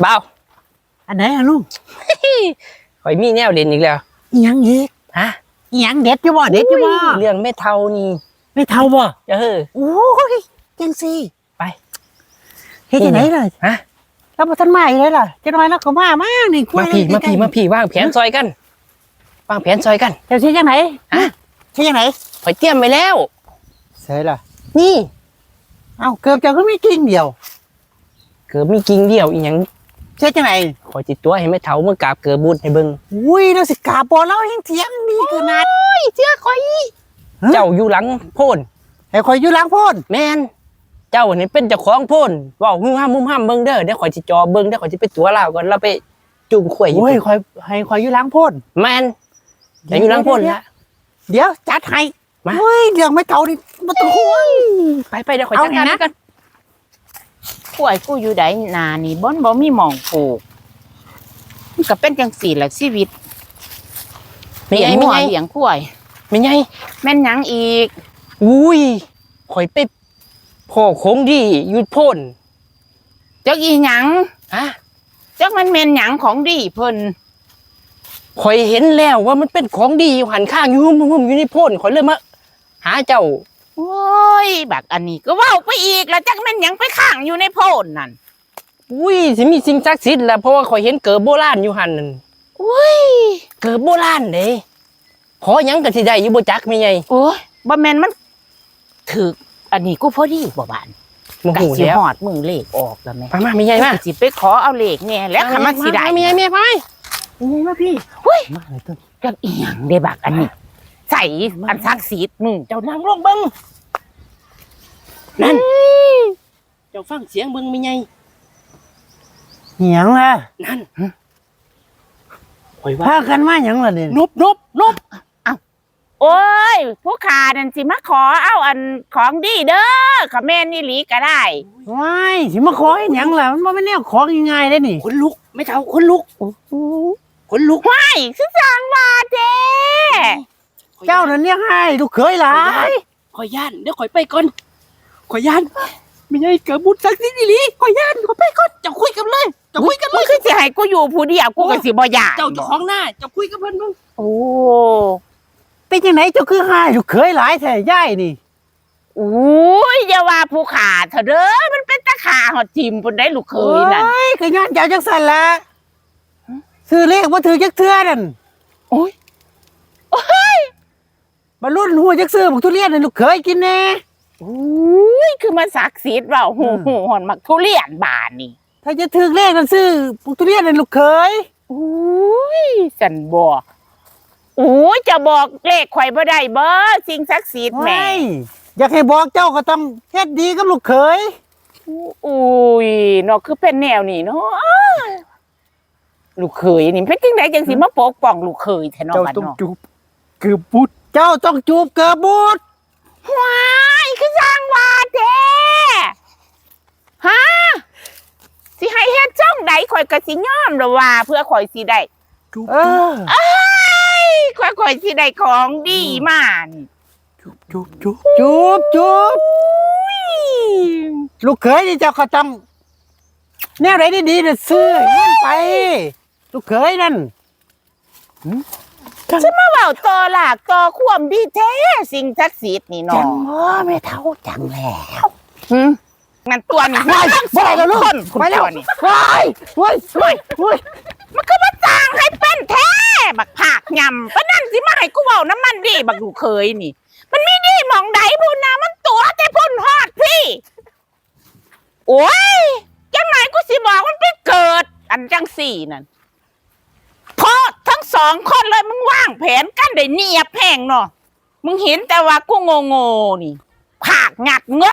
เบาอันไหนอะลุงข่อยมีแนวเด่นอีกแล้วอิหยังอีกฮะอิหยังเด็ดอยู่บ่เด็ดอยู่บ่เรื่องแม่เท่านี่ไม่เท่าบ่เออโอ้ยจังสิไปเฮ็ดจังไหนล่ะฮะแล้วบ่ทันมาอีกเลยล่ะจังน้อยแล้วก็มามานี่คุยมาพี่เลยมาพี่ใกล้ๆมาพี่วางแผนซอยกันวางแผนซอยกันเจ้าสิจังไหนฮะสิจังไหนข่อยเตรียมไว้แล้วใช่ล่ะ นี่ เอ้าเกือบเจ้าก็มีกิ่งเดียว เกิดมีกิ่งเดียวอีหยัง เฮ็ดจังไหนข่อยติดตัวให้แม่เท่าเมื่อกราบเกิดบุญให้เบิ่งอุ้ยเราสิกราบบ่เราเฮงเถียงดีขนาดเจ้าข่อยฮะเจ้าอยู่หลังโพนให้ข่อยอยู่หลังโพนแม่นเจ้านี่เป็นเจ้าของโพนเว้าหุ่มห้ามหุ่มห้ามเบิ่งเด้อเดี๋ยวข่อยสิจอเบิ่งเดี๋ยวข่อยสิไปตัวลาวก่อนเราไปจุ่มข่อยอยู่โอ้ยข่อยให้ข่อยอยู่หลังโพนแม่นอย่าอยู่หลังโพนละเดี๋ยวจัดให้มาเฮ้ยเรื่องไม่เท่านี่บ่ต้องห่วงไปไปเดี๋ยวข่อยเอาจัดการนะให้กัน กล้วยกูอยู่ใดนานี่บ่นบ่มีหมองปลูกมันก็เป็นจังสี่แหละชีวิตไม่ใหญ่เลี้ไม่ยงใหญ่วัวเลี้ยงกล้วย ไม่ใหญ่แม่นหยังอีก อุ้ยข่อยไปพ่อโคงดีอยู่โพนจักอีหยังอะจักมันแม่นหยังของดีเพิ่นข่อยเห็นแล้วว่ามันเป็นของดีอยู่หันข้างอยู่หุ่มหุ่มอยู่ในโพนข่อยเลยมาหาเจ้า โอ้ย บักอันนี้ก็เว้าไปอีกแล้วจักแม่นหยังไปข้างอยู่ในโพนนั่นอุ้ยสิมีสิ่งศักดิ์สิทธิ์แหละเพราะว่าข่อยเห็นเกิดโบราณอยู่หันนั่นอุ้ย เกิดโบราณเด้ขอหยังก็สิได้อยู่บ่จักไม่ใหญ่โอ้ยบ่แม่นมันถึกอันนี้กูพอดีบ่บานโมกะโหสิแล้วฮอดมึงเลขออกแล้วแม่มามาไม่ใหญ่มากูสิไปขอเอาเลขแน่แล้วคันมันสิได้ไม่ใหญ่ไม่ใหญ่ไปนี่มาพี่อุ้ยมาเลยต้นจักอีหยังได้บักอันนี้ ใส่อันศักดิ์สิทธิ์มึงเจ้านั่งลงเบิ่งนั่น เจ้าฟังเสียงเบิ่งไม่ใหญ่เหียงล่ะนั่นข่อยว่าพากันมาหยังล่ะเนี่ยนบนบนบโอ้ย ผู้ขานั่นสิมาขอเอาอันของดีเด้อขอแม่นนี่หลีก็ได้ว้ายสิมาขอให้หยังล่ะมันบ่แม่นแนวของง่ายๆเด้นี่คนลุกไม่เท่าคนลุกคนลุกไอ้คือสร้างมาเด้ เจ้านั่นเนี่ยให้ลูกเขยหลายข่อยย่านเดี๋ยวข่อยไปก่อนข่อยย่านไม่ใช่เกิดบุญสักสิทธิ์อีหลีข่อยย่านข่อยไปก่อนเจ้าคุยกันเลยเจ้าคุยกันเลมึงยคือสิให้กูอยู่ผู้เดียวกูก็สิบ่อยากเจ้าเจ้าของหน้าเจ้าคุยกับเพิ่นเบิ่งโอ้เป็นจังไหนเจ้าคือให้ลูกเขยหลายแท้ยายนี่โอ้ยอย่าว่าผู้ขาเถอะเด้อมันเป็นตะขาหอดทิมพุ่นได้ลูกเคยนั่นโอ้ยก็ย้อนเจ้าจังซั่นล่ะซื้อเลขบ่ถือจักเทื่อนั่นโอ้ย บ่รุ่นหัวจักซื้อบักทุเรียนให้ลูกเขยกินแน่โอ้ยคือมันศักดิ์สิทธิ์เว่าหูหูหอนมักทุเรียนบานนี่ถ้าจะถือเลขนั่นซื้อบักทุเรียนให้ลูกเขยโอ้ยสันบอกโอ้ยจะบอกเลขข่อยบ่ได้บ่สิ่งศักดิ์สิทธิ์แหม่ไม่อยากให้บอกเจ้าก็ต้องเฮ็ดดีกับลูกเขยอุ้ยเนาะคือเป็นแนวนี้เนาะลูกเขยนี่เป็นจังไดจังสิมาปกป้องลูกเขยแท้เนาะบัดเนาะเกือบบุด เจ้าต้องจูบเกือบบุดว้ายคือสร้างว่าแท้ฮะสิให้เฮ็ดจ้องใดข่อยก็สิยอมแล้วว่า เพื่อข่อยสิได้เออเอ้ยข่อยข่อยสิได้ของดีมานี่จูบจูบจูบลูกเขยนี่เจ้าก็ต้องแนวไหนดีๆน่ะซื้อให้มันไป ลูกเขยนั่น ฉันมาเว้าต่อหลากต่อความดีแท้สิ่งศักดิ์สิทธิ์นี่จัเนาะงหวะไม่เท่าจังแล้วหึนั่นตัวนี่ไปทั้งไปแล้วลูกคนคุณไปแล้วตัวนี่ไปเฮ้ยเฮ้ยเฮ้ยมันก็มาจ้างให้เป็นแท้บักผากยำปะนั่นสิมาให้กูเว้าน้ำมันดีบักลูกเคยนี่ มันมีดีหมองใดพูนนะมันตัวแต่พุ่นฮอดพี่ โอ้ยจังไหนกูสิบอกมันไปเกิด อันจังสี่นั่นโทษทั้ง สองคนเลยมึงว่างแผนกันได้เนียบแพงเนาะมึงเห็นแต่ว่ากูโง่โง่ๆนี่ผากงักเง